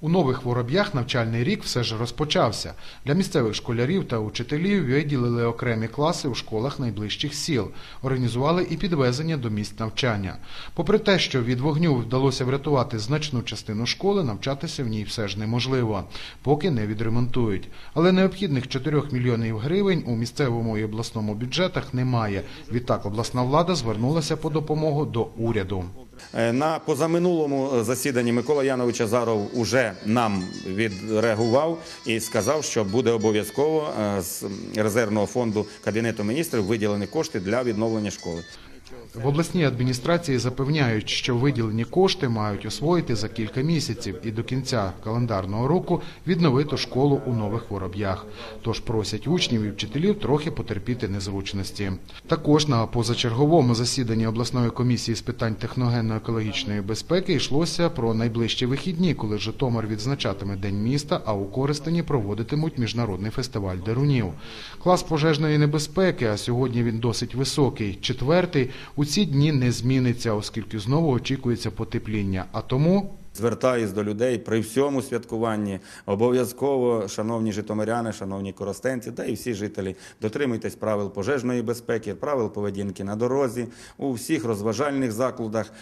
У нових вороб'ях навчальний рік все ж розпочався. Для місцевих школярів та учителів виділили окремі класи у школах найближчих сіл, організували і підвезення до місць навчання. Попри те, що від вогню вдалося врятувати значну частину школи, навчатися в ній все ж неможливо, поки не відремонтують. Але необхідних 4 мільйонів гривень у місцевому і обласному бюджетах немає. Відтак обласна влада звернулася по допомогу до уряду. Е, На позаминулому засіданні Микола Янович Азаров уже нам відреагував і сказав, що буде обов'язково е, з резервного фонду Кабінету міністрів виділені кошти для відновлення школи. В обласній адміністрації запевняють, що виділені кошти мають освоїти за кілька місяців і до кінця календарного року відновити школу у нових вороб'ях. Тож просять учнів і вчителів трохи потерпіти незручності. Також на позачерговому засіданні обласної комісії з питань техногенно-екологічної безпеки йшлося про найближчі вихідні, коли Житомир відзначатиме День міста, а у Коростені проводитимуть міжнародний фестиваль дерунів. Клас пожежної небезпеки, а сьогодні він досить високий, четвертий, у ці дні не зміниться, оскільки знову очікується потепління. А тому Звертаюсь до людей при всьому святкуванні. Обов'язково, шановні житомиряни, шановні коростенці, та і всі жителі, дотримуйтесь правил пожежної безпеки, правил поведінки на дорозі, у всіх розважальних закладах.